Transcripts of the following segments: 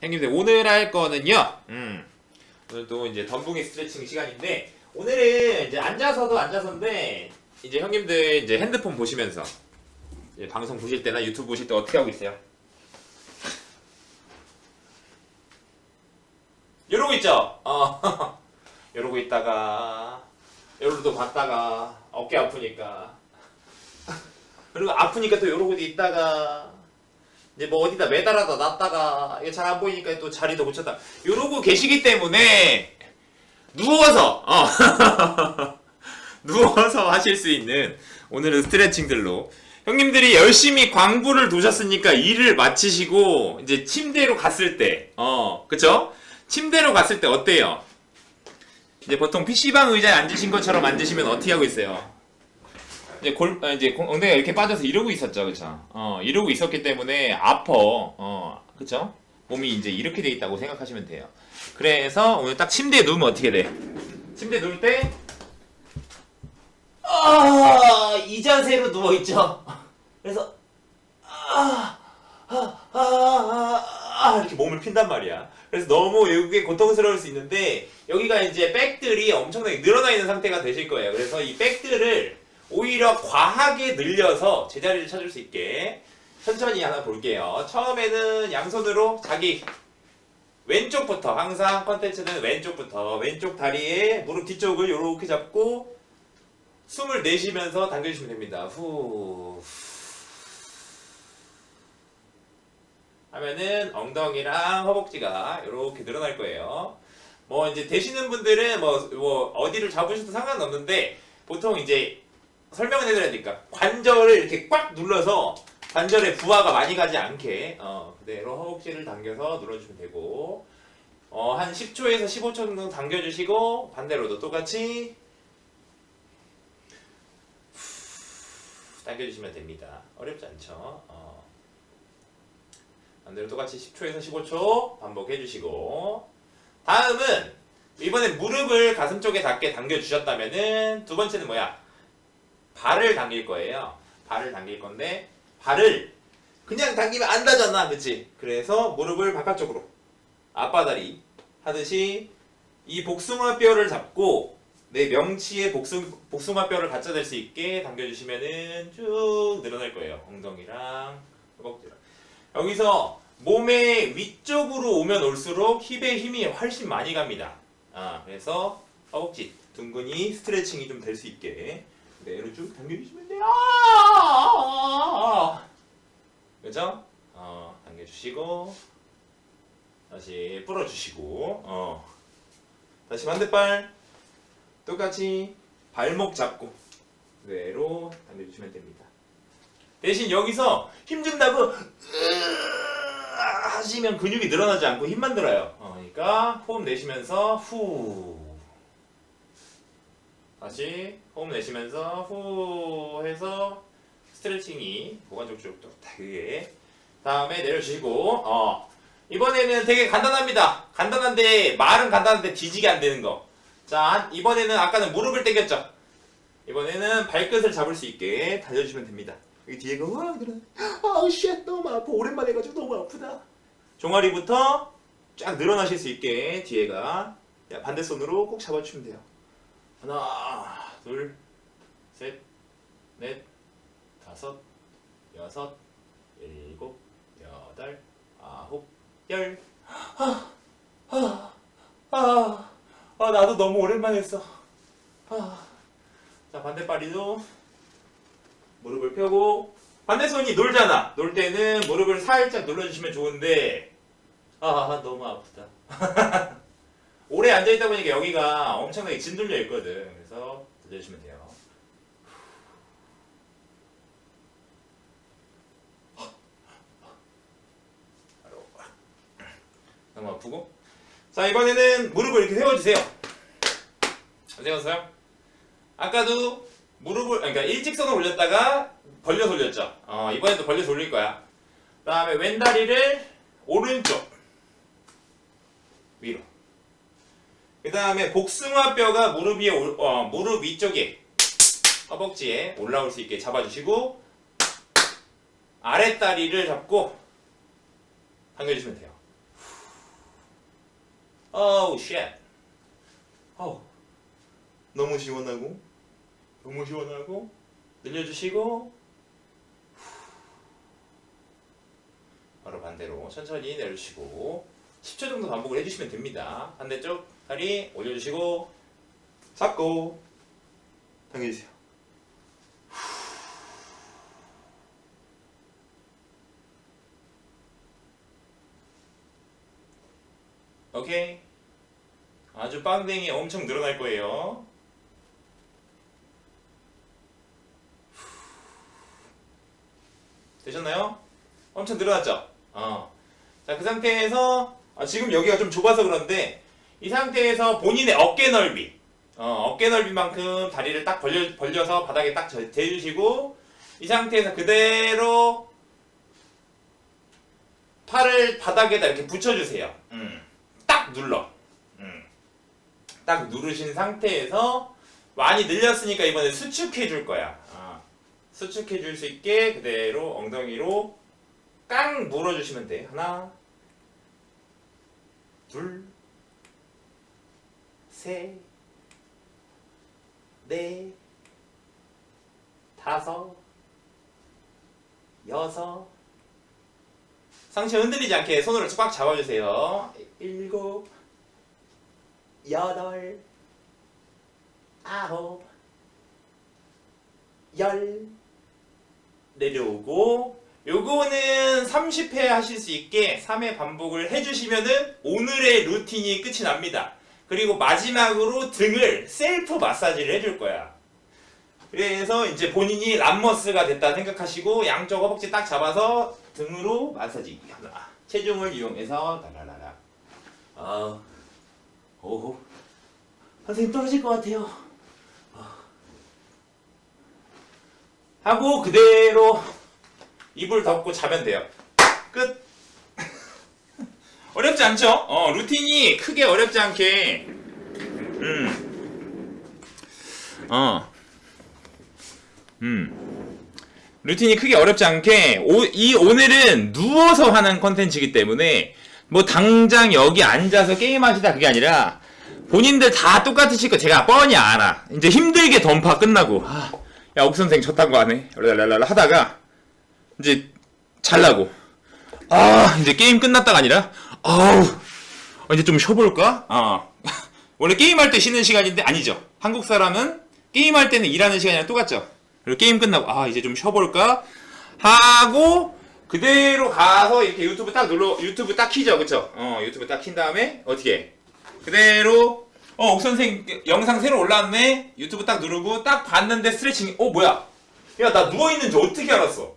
형님들 오늘 할 거는요. 음. 오늘도 이제 덤붕이 스트레칭 시간인데 오늘은 이제 앉아서도 앉아서인데 이제 형님들 이제 핸드폰 보시면서 이제 방송 보실 때나 유튜브 보실 때 어떻게 하고 있어요? 이러고 있죠. 어. 이러고 있다가 이러고 봤다가 어깨 아프니까 그리고 아프니까 또 이러고 있다가 이제 뭐 어디다 매달아다 놨다가 이게 잘 안 보이니까 또 자리도 고쳤다 이러고 계시기 때문에 누워서 어. 누워서 하실 수 있는 오늘은 스트레칭들로 형님들이 열심히 광부를 도셨으니까 일을 마치시고 이제 침대로 갔을 때 어, 그쵸? 침대로 갔을 때 어때요? 이제 보통 PC방 의자에 앉으신 것처럼 앉으시면 어떻게 하고 있어요? 이제 골, 아, 이제 공- 엉덩이가 이렇게 빠져서 이러고 있었죠, 그쵸? 어, 이러고 있었기 때문에 아파, 어, 그쵸? 몸이 이제 이렇게 돼 있다고 생각하시면 돼요. 그래서 오늘 딱 침대에 누우면 어떻게 돼? 침대에 누울 때, 아, 이 자세로 누워 있죠. 그래서 아, 아, 아, 아, 아, 이렇게 몸을 핀단 말이야. 그래서 너무 이게 고통스러울 수 있는데 여기가 이제 백들이 엄청나게 늘어나 있는 상태가 되실 거예요. 그래서 이 백들을 오히려 과하게 늘려서 제자리를 찾을 수 있게 천천히 하나 볼게요. 처음에는 양손으로 자기 왼쪽부터 항상 컨텐츠는 왼쪽부터 왼쪽 다리에 무릎 뒤쪽을 이렇게 잡고 숨을 내쉬면서 당겨주시면 됩니다. 후. 하면은 엉덩이랑 허벅지가 이렇게 늘어날 거예요. 뭐 이제 되시는 분들은 뭐, 뭐 어디를 잡으셔도 상관없는데 보통 이제 설명을 해드려야 되니까 관절을 이렇게 꽉 눌러서 관절에 부하가 많이 가지 않게 어, 그대로 허벅지를 당겨서 눌러주시면 되고 어, 한 10초에서 15초 정도 당겨주시고 반대로도 똑같이 당겨주시면 됩니다. 어렵지 않죠? 어. 반대로 똑같이 10초에서 15초 반복해 주시고 다음은 이번에 무릎을 가슴 쪽에 닿게 당겨 주셨다면은 두 번째는 뭐야? 발을 당길 거예요. 발을 당길 건데 발을 그냥 당기면 안 닿잖아, 그치? 그래서 무릎을 바깥쪽으로 앞바다리 하듯이 이 복숭아 뼈를 잡고 내 명치에 복숭, 복숭아 뼈를 갖다 댈 수 있게 당겨주시면은 쭉 늘어날 거예요. 엉덩이랑 허벅지랑. 여기서 몸의 위쪽으로 오면 올수록 힙에 힘이 훨씬 많이 갑니다. 아, 그래서 허벅지, 둥근이 스트레칭이 좀 될 수 있게 그대로 쭉 당겨주시면 돼요. 아! 그죠? 어, 당겨주시고 다시 풀어주시고 어. 다시 반대발 똑같이 발목 잡고 그대로 당겨주시면 됩니다. 대신 여기서 힘준다고 하시면 근육이 늘어나지 않고 힘만 들어요. 어, 그러니까 호흡 내쉬면서 후 다시 호흡 내쉬면서 후 해서 스트레칭이 고관절 쪽도 되게 다음에 내려주시고 어 이번에는 되게 간단합니다. 간단한데 말은 간단한데 뒤지게 안 되는 거. 자 이번에는 아까는 무릎을 당겼죠. 이번에는 발끝을 잡을 수 있게 달려주시면 됩니다. 여기 뒤에가 와 그래. 아우 쉣 너무 아파 오랜만에 해가지고 너무 아프다. 종아리부터 쫙 늘어나실 수 있게 뒤에가 야, 반대 손으로 꼭 잡아주시면 돼요. 하나, 둘, 셋, 넷, 다섯, 여섯, 일곱, 여덟, 아홉, 열. 아, 아, 아, 아, 나도 너무 오랜만에 했어. 아. 자, 반대발이도 무릎을 펴고 반대 손이 놀잖아. 놀 때는 무릎을 살짝 눌러주시면 좋은데 아 너무 아프다. 오래 앉아 있다 보니까 여기가 엄청나게 진돌려 있거든. 그래서 들려주시면 돼요. 너무 아프고. 자 이번에는 무릎을 이렇게 세워주세요. 세웠어요? 아까도 무릎을 그러니까 일직선을 올렸다가 벌려서 올렸죠. 어, 이번에도 벌려서 올릴 거야. 그 다음에 왼다리를 오른쪽 위로. 그 다음에 복숭아 뼈가 무릎 위에 올- 어, 무릎 위쪽에 허벅지에 올라올 수 있게 잡아주시고 아랫다리를 잡고 당겨주시면 돼요. 어우 쉣. 어우 너무 시원하고 너무 시원하고 늘려주시고 바로 반대로 천천히 내려주시고 10초 정도 반복을 해주시면 됩니다. 반대쪽 다리 올려주시고 잡고 당겨주세요. 오케이. 아주 빵댕이 엄청 늘어날 거예요. 되셨나요? 엄청 늘어났죠? 어. 자, 그 상태에서 아, 지금 여기가 좀 좁아서 그런데 이 상태에서 본인의 어깨 넓이 어, 어깨 넓이만큼 다리를 딱 벌려, 벌려서 바닥에 딱 저- 대주시고 이 상태에서 그대로 팔을 바닥에다 이렇게 붙여주세요. 음. 딱 눌러. 음. 딱 누르신 상태에서 많이 늘렸으니까 이번에 수축해 줄 거야. 아. 수축해 줄 수 있게 그대로 엉덩이로 깡 물어주시면 돼. 하나, 둘, 셋, 넷, 다섯, 여섯. 상체 흔들리지 않게 손으로 꽉 잡아주세요. 일곱, 여덟, 아홉, 열. 내려오고 요거는 30회 하실 수 있게 3회 반복을 해주시면은 오늘의 루틴이 끝이 납니다. 그리고 마지막으로 등을 셀프 마사지를 해줄 거야. 그래서 이제 본인이 람머스가 됐다 생각하시고 양쪽 허벅지 딱 잡아서 등으로 마사지. 체중을 이용해서 라라라라. 아, 오호. 선생님 떨어질 것 같아요. 하고 그대로 이불 덮고 자면 돼요. 끝. 어렵지 않죠? 어, 루틴이 크게 어렵지 않게. 음. 어. 음. 루틴이 크게 어렵지 않게 오, 이 오늘은 누워서 하는 컨텐츠이기 때문에 뭐 당장 여기 앉아서 게임하시다 그게 아니라 본인들 다 똑같으실 거 제가 뻔히 알아. 이제 힘들게 던파 끝나고 아, 야 옥선생 쳤다고 하네. 랄랄랄라 하다가 이제 잘라고 아 이제 게임 끝났다가 아니라 아우 어, 이제 좀 쉬어볼까? 어 원래 게임할 때 쉬는 시간인데 아니죠. 한국 사람은 게임할 때는 일하는 시간이랑 똑같죠. 그리고 게임 끝나고 아 이제 좀 쉬어볼까 하고 그대로 가서 이렇게 유튜브 딱 눌러 유튜브 딱 키죠, 그쵸? 어 유튜브 딱 킨 다음에 어떻게 해? 그대로 어 옥선생 영상 새로 올라왔네 유튜브 딱 누르고 딱 봤는데 스트레칭 어 뭐야 야 나 누워 있는지 어떻게 알았어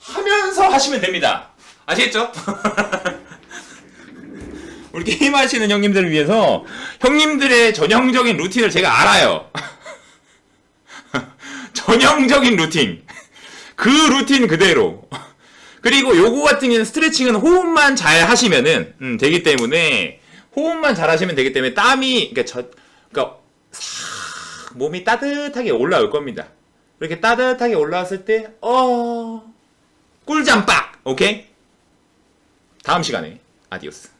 하면서 하시면 됩니다 아시겠죠? 우리 게임 하시는 형님들을 위해서 형님들의 전형적인 루틴을 제가 알아요. 전형적인 루틴. 그 루틴 그대로. 그리고 요거 같은 경우는 스트레칭은 호흡만 잘 하시면은 음, 되기 때문에 호흡만 잘 하시면 되기 때문에 땀이 그러니까 저 그러니까 싹 몸이 따뜻하게 올라올 겁니다. 이렇게 따뜻하게 올라왔을 때 어 꿀잠 빡! 오케이? 다음 시간에. 아디오스.